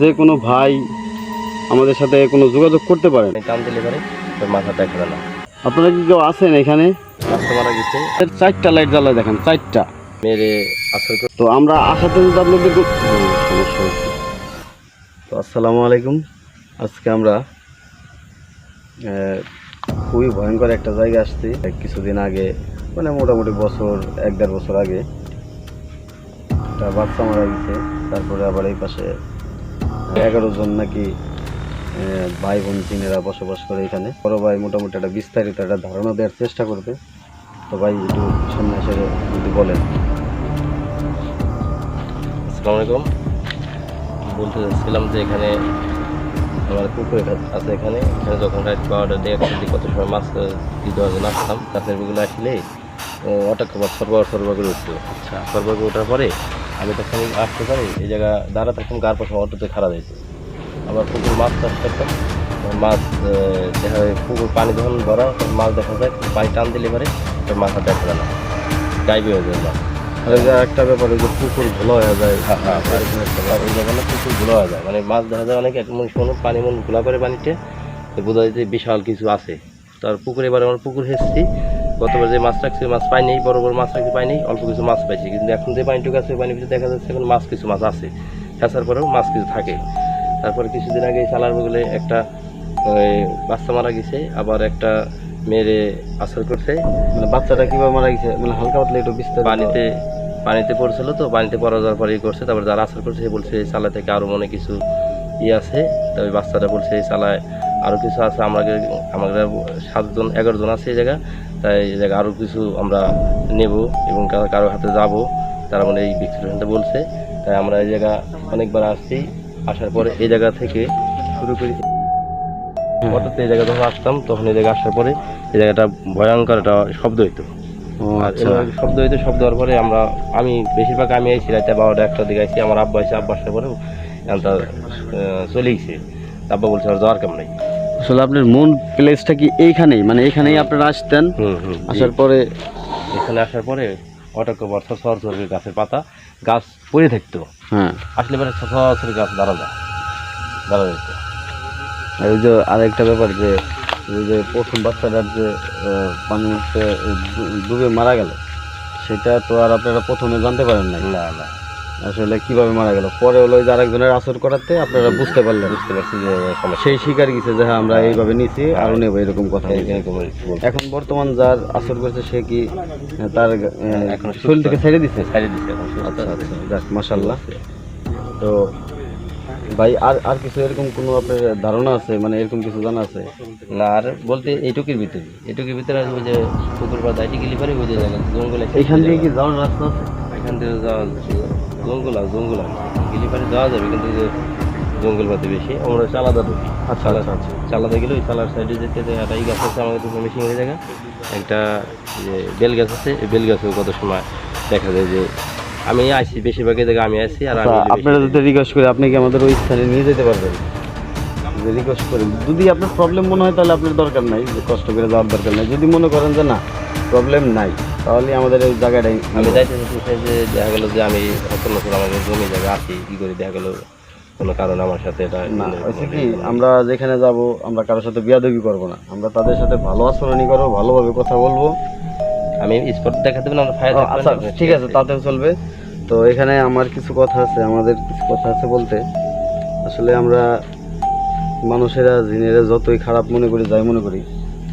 যে কোনো ভাই আমাদের সাথে কোনো যোগাযোগ করতে পারেন? টান দিলে পারে তোর মাথা না। আপনারা কি কেউ আছেন এখানে? মারা গেছে। চারটা লাইট জ্বালায় দেখেন চারটা। মেরে আসল তো আমরা আসাতে যদি আপনাদের সমস্যা হয়েছে। তো আসসালামু আলাইকুম। আজকে আমরা খুবই ভয়ঙ্কর একটা জায়গায় আসছি। কিছুদিন আগে মানে মোটামুটি বছর এক দেড় বছর আগে একটা বাচ্চা মারা গেছে। তারপরে আবার এই পাশে এগারো জন নাকি ভাই বোন চিনেরা বসবাস করে এখানে। বড় ভাই মোটামুটি একটা বিস্তারিত একটা ধারণা দেওয়ার চেষ্টা করবে। তো ভাই একটু সামনে এসে যদি বলেন। আসসালামু আলাইকুম। বলতে চাচ্ছিলাম যে এখানে আমার পুকুর আছে এখানে। এখানে যখন রাইট পাওয়াটা দিয়ে একসাথে কত সময় মাছ দিতে হবে আসতাম। কাছের বিগুলো আসলে অটা খাবার সরবরাহ সরবরাহ করে উঠতো আচ্ছা। সরবরাহ করে ওঠার পরে আমি তখন আসতে পারি এই জায়গা দাঁড়া থাকতাম গার পাশে অটোতে খারাপ হয়েছে আবার পুকুর মাছ চাষ করতাম মাছ দেখা যায় পুকুর পানি যখন ভরা তখন মাছ দেখা যায় পানি টান দিলে পারে তোর মাথা দেখা যায় না গাইবে হয়ে যায় মাছ। একটা ব্যাপার ওই যে পুকুর ভালো হয়ে যায়। হ্যাঁ হ্যাঁ আর এই জায়গাটা প্রচুর ঘোলা হয়ে যায়। মানে মাছ দেখা যায় অনেক এক মন শোনো পানি মন ঘোলা করে পানিতে তো বোঝা যায় যে বিশাল কিছু আছে। তার পুকুরে এবার আমার পুকুর হেসছি গতবার যে মাছ রাখছি মাছ পাইনি বড় বড় মাছ রাখতে পাইনি অল্প কিছু মাছ পাইছি। কিন্তু এখন যে পানিটুকু আছে পানির ভিতরে দেখা যাচ্ছে এখন মাছ কিছু মাছ আছে। ফেসার পরেও মাছ কিছু থাকে। তারপরে কিছুদিন আগে সালার বগলে একটা বাচ্চা মারা গেছে আবার একটা মেরে আসর করছে। মানে বাচ্চাটা কীভাবে মারা গেছে? মানে হালকা পাতলা একটু বিস্তারিত। পানিতে পানিতে পড়ছিল তো পানিতে পড়া যাওয়ার পরে করছে তারপর যারা আসার করছে সে বলছে এই চালা থেকে আরও মনে কিছু ই আছে? তবে বাচ্চাটা বলছে এই চালায় আরও কিছু আছে আমাদের আমাদের সাতজন এগারো জন আছে এই জায়গা তাই এই জায়গা আরও কিছু আমরা নেব এবং কারও হাতে যাব। তারা মানে এই বিক্রেতা বলছে। তাই আমরা এই জায়গা অনেকবার আসছি। আসার পরে এই জায়গা থেকে শুরু করি। অটোতে এই জায়গা যখন আসতাম তখন এই জায়গা আসার পরে এই জায়গাটা ভয়ঙ্কর একটা শব্দ হইতো। আর আচ্ছা। শব্দ হইতে শব্দ হওয়ার পরে আমরা আমি বেশিরভাগ আমি আইছি রাতে বারোটা একটা দিকে আইছি। আমার আব্বা আইসি আব্বা আসার পরে চলে গেছে। আব্বা বলছে আর যাওয়ার কাম নাই। আসলে আপনার মূল প্লেসটা কি এইখানেই? মানে এখানেই আপনারা আসতেন? আসার পরে? এখানে আসার পরে করে বর্ষা সর সর গাছের পাতা গাছ পড়ে থাকতো। হ্যাঁ। আসলে পরে সরাসরি গাছ দাঁড়া যায় দাঁড়া যেত ওই যে আরেকটা ব্যাপার যে ওই যে প্রথম বাচ্চাটার যে ডু- ডুবে মারা গেল সেটা তো আর আপনারা প্রথমে জানতে পারেন নাই। না না। আসলে কীভাবে মারা গেল? পরে হলো ওই যে আরেকজনের আসর করাতে আপনারা বুঝতে পারলেন। বুঝতে পারছি যে সেই শিকার গেছে যে হ্যাঁ আমরা এইভাবে নিছি আরও নেব এরকম কথা বলছে। এখন বর্তমান যার আসর করছে সে কি তার এখন শরীর থেকে ছেড়ে দিছে? দিচ্ছে এখন আচ্ছা আচ্ছা যাক মাশাল্লাহ তো ভাই আর আর কিছু এরকম কোনো আপনার ধারণা আছে? মানে এরকম কিছু জানা আছে? না আর বলতে এইটুকুর ভিতরে। এইটুকুর ভিতরে ওই যে পুকুর বা দাইটি গেলি পারে ওই যে জায়গা জঙ্গল আছে কি যাওয়ার রাস্তা আছে? এখান থেকে যাওয়া জঙ্গল আছে জঙ্গল আছে গেলি পারে যাওয়া যাবে কিন্তু যে জঙ্গল পাতে বেশি। আমরা চালাদা ঢুকি আচ্ছা আচ্ছা আচ্ছা। চালাদা গেলে ওই চালার সাইডে যেতে একটা এই গাছ আছে আমাদের তো হয়ে জায়গা। একটা যে বেল গাছ আছে এই বেল গাছেও কত সময় দেখা যায় যে আমি আসি বেশিরভাগই জায়গায় আমি আসি আর আচ্ছা, আপনারা যদি রিকোয়েস্ট করি আপনি কি আমাদের ওই স্থানে নিয়ে যেতে পারবেন? যদি রিকোয়েস্ট করেন। যদি আপনার প্রবলেম মনে হয় তাহলে আপনার দরকার নাই যে কষ্ট করে যাওয়ার দরকার নাই। যদি মনে করেন যে না প্রবলেম নাই তাহলে আমাদের এই জায়গাটাই আমি যাইতে চাইছি যে দেখা গেলো যে আমি নতুন আমাদের জমি জায়গা আছি কী করে দেখা গেলো কোনো কারণে আমার সাথে এটা না হয়েছে কি আমরা যেখানে যাব আমরা কারোর সাথে বিয়াদবি করব না। আমরা তাদের সাথে ভালো আচরণই করব ভালোভাবে কথা বলব। আমি স্পট দেখাতে পারি আমরা ফায়ার আচ্ছা ঠিক আছে। তাতেও চলবে। তো এখানে আমার কিছু কথা আছে আমাদের কিছু কথা আছে বলতে। আসলে আমরা মানুষেরা জিনেরা যতই খারাপ মনে করি যাই মনে করি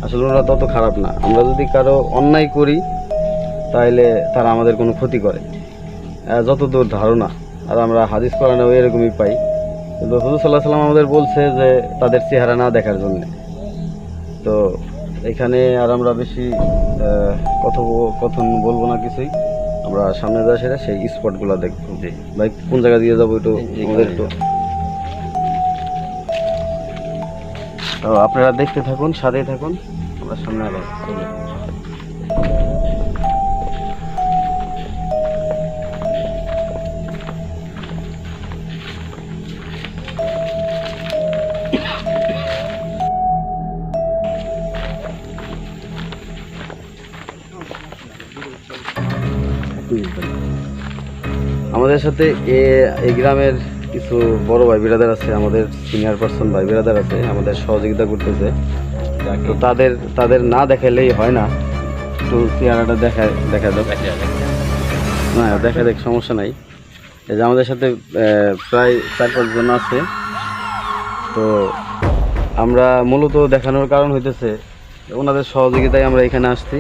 আসলে ওরা তত খারাপ না। আমরা যদি কারও অন্যায় করি তাহলে তারা আমাদের কোনো ক্ষতি করে। যতদূর ধারণা আর আমরা হাদিস করানো এরকমই পাই। কিন্তু হুজুর সাল্লাহ সাল্লাম আমাদের বলছে যে তাদের চেহারা না দেখার জন্য। তো এখানে আর আমরা বেশি কথোপকথন বলব না কিছুই। আমরা সামনে যা সেটা সেই স্পটগুলো দেখব। জি। ভাই কোন জায়গা দিয়ে যাব একটু আমাদের একটু তো আপনারা দেখতে থাকুন সাথেই থাকুন। আমরা সামনে আগে আমাদের সাথে এই গ্রামের কিছু বড় ভাই বিরাদার আছে, আমাদের সিনিয়র পার্সন ভাই বিরাদার আছে, আমাদের সহযোগিতা করতেছে। তো তাদের তাদের না দেখাইলেই হয় না। একটু চেহারাটা দেখা দেখা দাও না, দেখা দেখ সমস্যা নাই। এই যে আমাদের সাথে প্রায় চার পাঁচজন আছে। তো আমরা মূলত দেখানোর কারণ হইতেছে, ওনাদের সহযোগিতায় আমরা এখানে আসছি।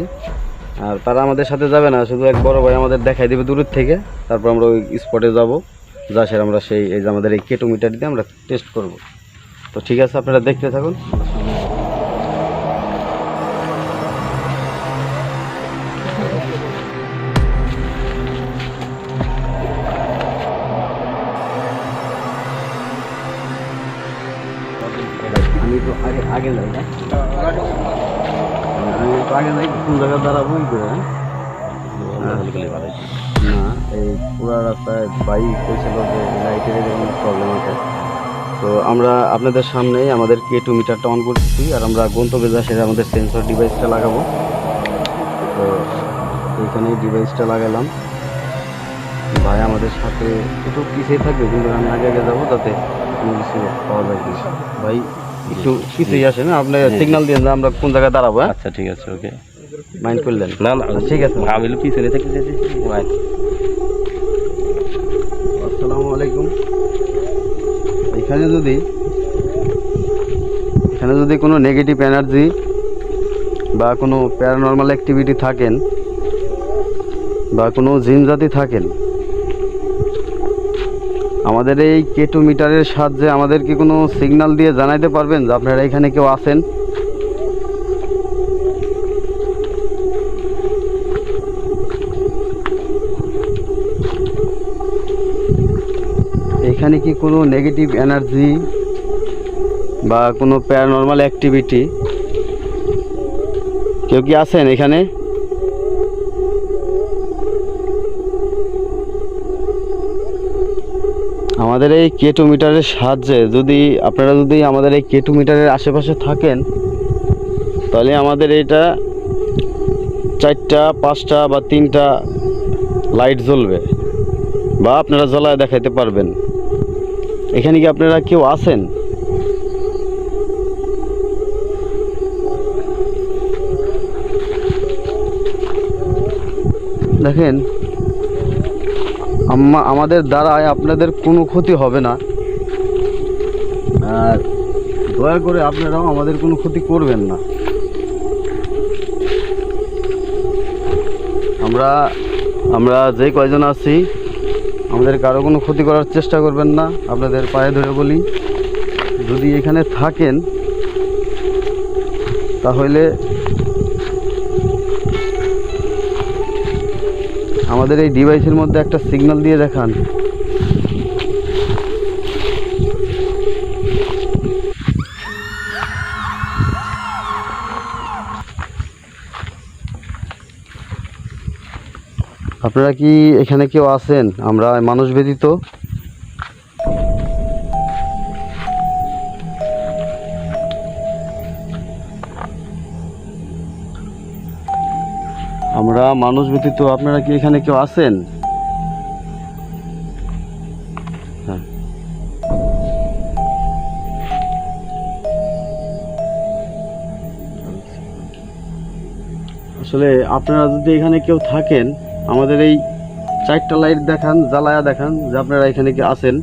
আর তারা আমাদের সাথে যাবে না, শুধু এক বড় ভাই আমাদের দেখাই দেবে দূরের থেকে। তারপর আমরা ওই স্পটে যাব। যা স্যার আমরা সেই, এই যে আমাদের এই কেটোমিটার দিয়ে আমরা টেস্ট করব। তো ঠিক আছে, আপনারা দেখতে থাকুন। পুরা রাস্তায় বাইক যে লাইটের এরকম প্রবলেম আছে। তো আমরা আপনাদের সামনেই আমাদের কে টু মিটারটা অন করতেছি আর আমরা গন্তব্যে যা সেটা আমাদের সেন্সর ডিভাইসটা লাগাবো। তো এইখানে ডিভাইসটা লাগালাম। ভাই আমাদের সাথে একটু পিছিয়ে থাকবে কিন্তু আমি আগে আগে যাব যাতে কোনো কিছু পাওয়া যায় কি ভাই একটু পিছিয়ে আসে না? আপনি সিগন্যাল দিয়ে যে আমরা কোন জায়গায় দাঁড়াবো হ্যাঁ? আচ্ছা ঠিক আছে ওকে। মাইন্ড করলেন? না না ঠিক আছে। আমি পিছনে থেকে যেতে আসসালামু আলাইকুম এখানে যদি এখানে যদি কোনো নেগেটিভ এনার্জি বা কোনো প্যারানর্মাল অ্যাক্টিভিটি থাকেন বা কোনো জিন জাতি থাকেন, আমাদের এই কেটু মিটারের সাহায্যে আমাদেরকে কোনো সিগনাল দিয়ে জানাইতে পারবেন যে আপনারা এখানে কেউ আছেন? এখানে কি কোনো নেগেটিভ এনার্জি বা কোনো প্যারানর্মাল অ্যাক্টিভিটি কেউ কি আছেন এখানে? আমাদের এই কেটু মিটারের সাহায্যে যদি আপনারা যদি আমাদের এই কেটু মিটারের আশেপাশে থাকেন, তাহলে আমাদের এটা চারটা, পাঁচটা বা তিনটা লাইট জ্বলবে বা আপনারা জ্বলায় দেখাইতে পারবেন। এখানে কি আপনারা কেউ আছেন? দেখেন আমাদের দ্বারায় আপনাদের কোনো ক্ষতি হবে না। আর দয়া করে আপনারাও আমাদের কোনো ক্ষতি করবেন না। আমরা আমরা যে কয়জন আছি আমাদের কারও কোনো ক্ষতি করার চেষ্টা করবেন না। আপনাদের পায়ে ধরে বলি, যদি এখানে থাকেন, তাহলে আমাদের এই ডিভাইসের মধ্যে একটা সিগন্যাল দিয়ে দেখান। আপনারা কি এখানে কেউ আছেন? আমরা মানুষ ব্যতীত। আমরা মানুষ ব্যতীত আপনারা কি এখানে কেউ আছেন? হ্যাঁ। আসলে আপনারা যদি এখানে কেউ থাকেন আমাদের এই চারটা লাইট দেখান জ্বালায়া দেখান যে আপনারা এখানে কি আছেন।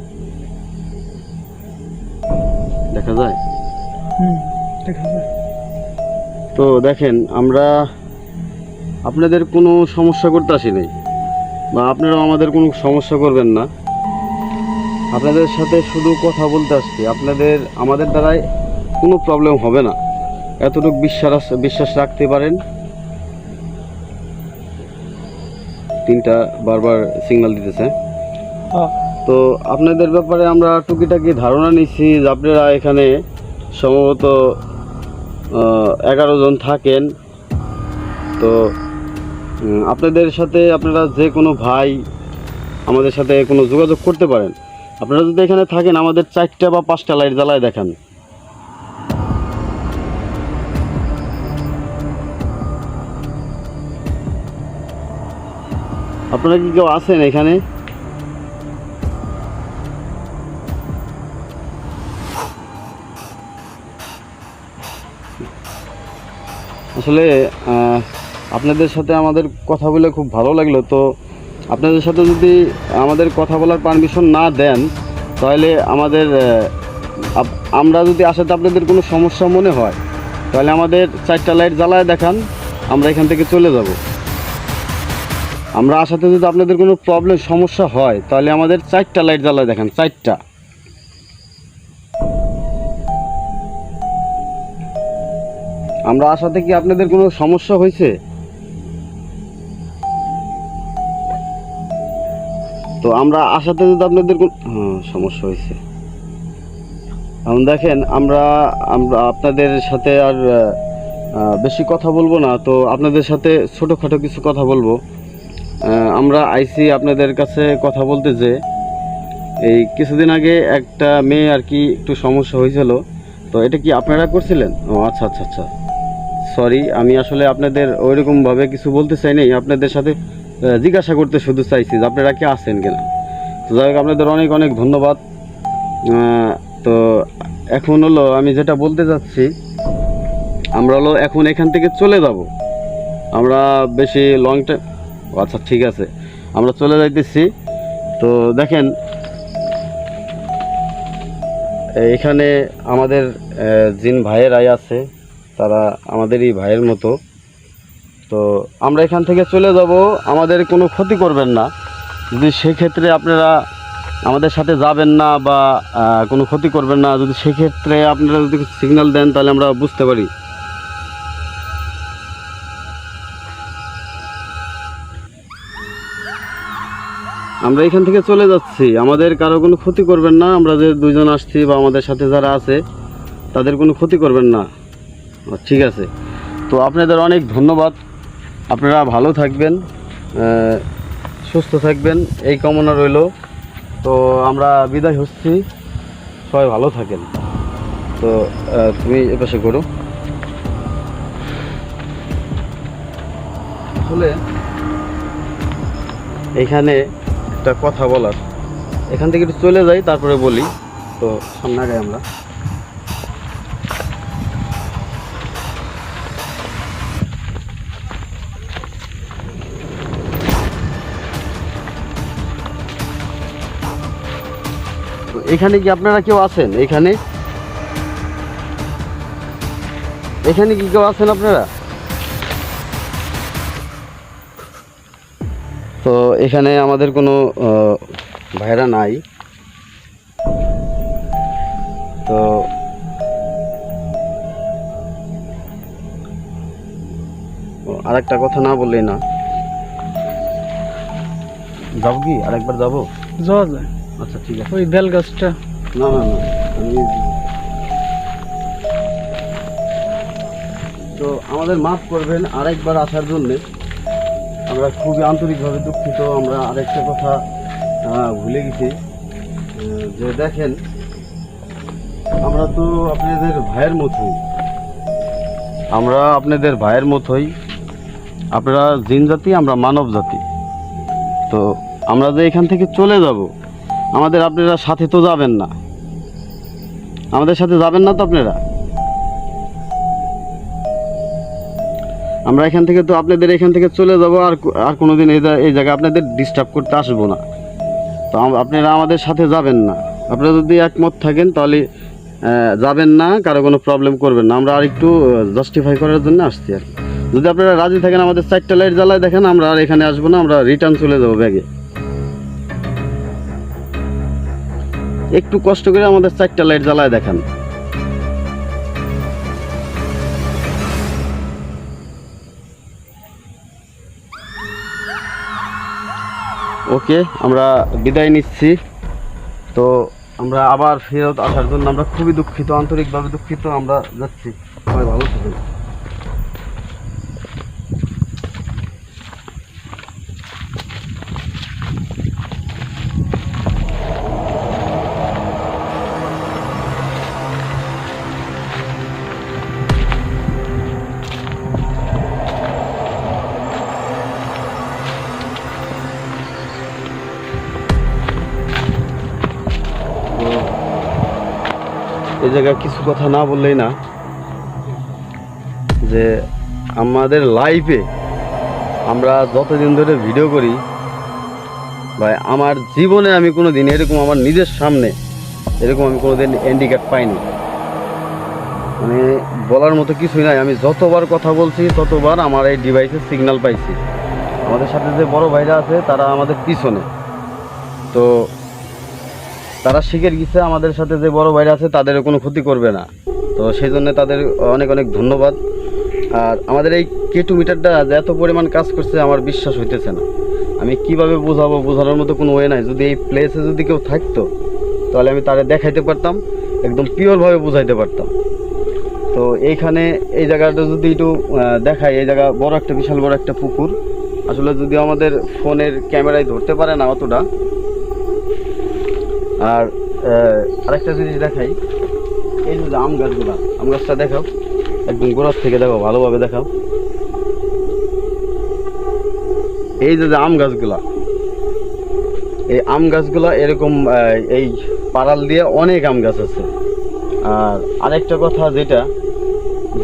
দেখা যায়? তো দেখেন আমরা আপনাদের কোনো সমস্যা করতে আসিনি। বা আপনারাও আমাদের কোনো সমস্যা করবেন না। আপনাদের সাথে শুধু কথা বলতে আসছি। আপনাদের আমাদের দ্বারাই কোনো প্রবলেম হবে না। এতটুকু বিশ্বাস বিশ্বাস রাখতে পারেন। তিনটা বারবার সিগন্যাল দিতেছে। তো আপনাদের ব্যাপারে আমরা টুকিটাকি ধারণা নিচ্ছি যে আপনারা এখানে সম্ভবত এগারো জন থাকেন। তো আপনাদের সাথে আপনারা যে কোনো ভাই আমাদের সাথে কোনো যোগাযোগ করতে পারেন। আপনারা যদি এখানে থাকেন আমাদের চারটা বা পাঁচটা লাইট জ্বালায় দেখান। আপনারা কি কেউ আছেন এখানে? আসলে আপনাদের সাথে আমাদের কথা বলে খুব ভালো লাগল। তো আপনাদের সাথে যদি আমাদের কথা বলার পারমিশন না দেন, তাহলে আমাদের আমরা যদি আসাতে আপনাদের কোনো সমস্যা মনে হয়, তাহলে আমাদের চারটা লাইট জ্বালায় দেখান, আমরা এখান থেকে চলে যাব। আমরা আসাতে যদি আপনাদের কোনো প্রবলেম সমস্যা হয়, তাহলে আমাদের চারটা লাইট জ্বালায় দেখান, চারটা। আমরা আসাতে কি আপনাদের কোনো সমস্যা হয়েছে? তো আমরা আসাতে যদি আপনাদের কোনো হ্যাঁ সমস্যা হয়েছে। এখন দেখেন, আমরা আমরা আপনাদের সাথে আর বেশি কথা বলব না, তো আপনাদের সাথে ছোটোখাটো কিছু কথা বলব। আমরা আইসি আপনাদের কাছে কথা বলতে যে, এই কিছুদিন আগে একটা মেয়ে আর কি একটু সমস্যা হয়েছিল। তো এটা কি আপনারা করছিলেন? ও আচ্ছা আচ্ছা আচ্ছা। সরি আমি আসলে আপনাদের ওইরকমভাবে কিছু বলতে চাই নাই। আপনাদের সাথে জিজ্ঞাসা করতে শুধু চাইছি যে আপনারা কি আছেন কিনা তো যাই হোক, আপনাদের অনেক অনেক ধন্যবাদ। তো এখন হলো, আমি যেটা বলতে চাচ্ছি আমরা হলো এখন এখান থেকে চলে যাব। আমরা বেশি লং টাইম আচ্ছা ঠিক আছে। আমরা চলে যাইতেছি। তো দেখেন এখানে আমাদের জিন ভাইয়েরাই আছে, তারা আমাদেরই ভাইয়ের মতো। তো আমরা এখান থেকে চলে যাব। আমাদের কোনো ক্ষতি করবেন না। যদি সেক্ষেত্রে আপনারা আমাদের সাথে যাবেন না বা কোনো ক্ষতি করবেন না, যদি সেক্ষেত্রে আপনারা যদি সিগন্যাল দেন, তাহলে আমরা বুঝতে পারি। আমরা এখান থেকে চলে যাচ্ছি। আমাদের কারও কোনো ক্ষতি করবেন না। আমরা যে দুইজন আসছি বা আমাদের সাথে যারা আছে, তাদের কোনো ক্ষতি করবেন না। ঠিক আছে। তো আপনাদের অনেক ধন্যবাদ। আপনারা ভালো থাকবেন সুস্থ থাকবেন। এই কামনা রইল। তো আমরা বিদায় হচ্ছি। সবাই ভালো থাকেন। তো তুমি এপাশে করো আসলে এখানে একটা কথা বলার। এখান থেকে একটু চলে যাই, তারপরে বলি। তো সামনে আগে আমরা। এখানে কি আপনারা কেউ আছেন? এখানে? এখানে কি কেউ আছেন আপনারা? এখানে আমাদের কোনো ভাইরা নাই। তো আর একটা কথা না বললেই না। যাব কি? আরেকবার যাব? যাওয়া যায়। আচ্ছা ঠিক আছে। ওই বেল গাছটা না না না আমি তো আমাদের মাফ করবেন আরেকবার আসার জন্যে। আমরা খুবই আন্তরিকভাবে দুঃখিত, আমরা আরেকটা কথা ভুলে গেছি। যে দেখেন, আমরা তো আপনাদের ভাইয়ের মতোই। আমরা আপনাদের ভাইয়ের মতোই। আপনারা জিন জাতি, আমরা মানব জাতি। তো আমরা যে এখান থেকে চলে যাব, আমাদের আপনারা সাথে তো যাবেন না। আমাদের সাথে যাবেন না তো আপনারা? আমরা এখান থেকে তো আপনাদের এখান থেকে চলে যাব, আর আর কোনোদিন এই জা- এই জায়গায় আপনাদের ডিস্টার্ব করতে আসব না। তো আপনারা আমাদের সাথে যাবেন না। আপনারা যদি একমত থাকেন, তাহলে যাবেন না, কারও কোনো প্রবলেম করবেন না। আমরা আর একটু জাস্টিফাই করার জন্য আসছি আর যদি আপনারা রাজি থাকেন আমাদের চারটা লাইট জ্বালায় দেখেন, আমরা আর এখানে আসব না, আমরা রিটার্ন চলে যাব ব্যাগে। একটু কষ্ট করে আমাদের চারটা লাইট জ্বালায় দেখান। ওকে, আমরা বিদায় নিচ্ছি। তো আমরা আবার ফেরত আসার জন্য আমরা খুবই দুঃখিত, আন্তরিকভাবে দুঃখিত, আমরা যাচ্ছি। সবাই ভালো থাকবেন। জায়গায় কিছু কথা না বললেই না, যে আমাদের লাইফে আমরা যতদিন ধরে ভিডিও করি, ভাই, আমার জীবনে আমি কোনো দিন এরকম আমার নিজের সামনে এরকম আমি কোনো দিন হ্যান্ডিক্যাপ পাইনি। মানে বলার মতো কিছুই নাই। আমি যতবার কথা বলছি, ততবার আমার এই ডিভাইসের সিগন্যাল পাইছি। আমাদের সাথে যে বড় ভাইরা আছে, তারা আমাদের পিছনে। তো তারা শিখে গেছে আমাদের সাথে যে বড় ভাইরা আছে তাদের কোনো ক্ষতি করবে না। তো সেই জন্য তাদের অনেক অনেক ধন্যবাদ। আর আমাদের এই কেটু মিটারটা যে এত পরিমাণ কাজ করছে, আমার বিশ্বাস হইতেছে না। আমি কীভাবে বোঝাবো, বোঝানোর মতো কোনো ওয়ে নাই। যদি এই প্লেসে যদি কেউ থাকতো, তাহলে আমি তারে দেখাইতে পারতাম, একদম পিওরভাবে বোঝাইতে পারতাম। তো এইখানে এই জায়গাটা যদি একটু দেখাই, এই জায়গা বড় একটা, বিশাল বড় একটা পুকুর। আসলে যদি আমাদের ফোনের ক্যামেরায় ধরতে পারে না অতটা আর আরেকটা জিনিস দেখাই। এই যে আম গাছগুলা, আম গাছটা দেখাও। একদম গোড়ার থেকে দেখো, ভালোভাবে দেখাও। এই যে আম গাছগুলা, এই আম গাছগুলা এরকম এই পাড়াল দিয়ে অনেক আম গাছ আছে। আর আরেকটা কথা যেটা,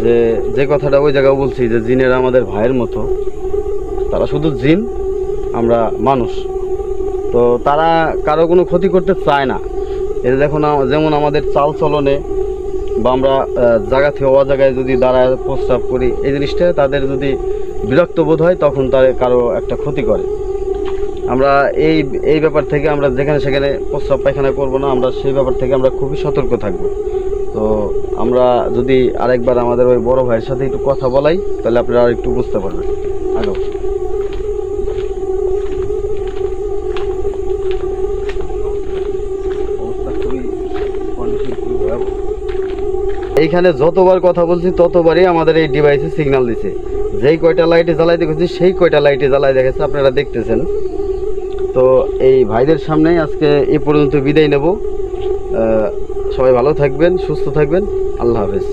যে যে কথাটা ওই জায়গায় বলছি যে, জিনেরা আমাদের ভাইয়ের মতো, তারা শুধু জিন, আমরা মানুষ। তো তারা কারও কোনো ক্ষতি করতে চায় না। এটা দেখুন যেমন আমাদের চাল চলনে বা আমরা জায়গা থেকে অ জায়গায় যদি দাঁড়ায় প্রস্রাব করি, এই জিনিসটা তাদের যদি বিরক্ত বোধ হয়, তখন তার কারও একটা ক্ষতি করে। আমরা এই এই ব্যাপার থেকে আমরা যেখানে সেখানে প্রস্রাব পায়খানা করব না, আমরা সেই ব্যাপার থেকে আমরা খুবই সতর্ক থাকব। তো আমরা যদি আরেকবার আমাদের ওই বড় ভাইয়ের সাথে একটু কথা বলাই, তাহলে আপনারা আর একটু বুঝতে পারবেন। আগো এইখানে যতবার কথা বলছি, ততবারই আমাদের এই ডিভাইসে সিগনাল দিছে। যেই কয়টা লাইটে জ্বালাই দেখেছি, সেই কয়টা লাইটে জ্বালাই দেখেছে, আপনারা দেখতেছেন। তো এই ভাইদের সামনেই আজকে এ পর্যন্ত বিদায় নেব। সবাই ভালো থাকবেন, সুস্থ থাকবেন। আল্লাহ হাফেজ।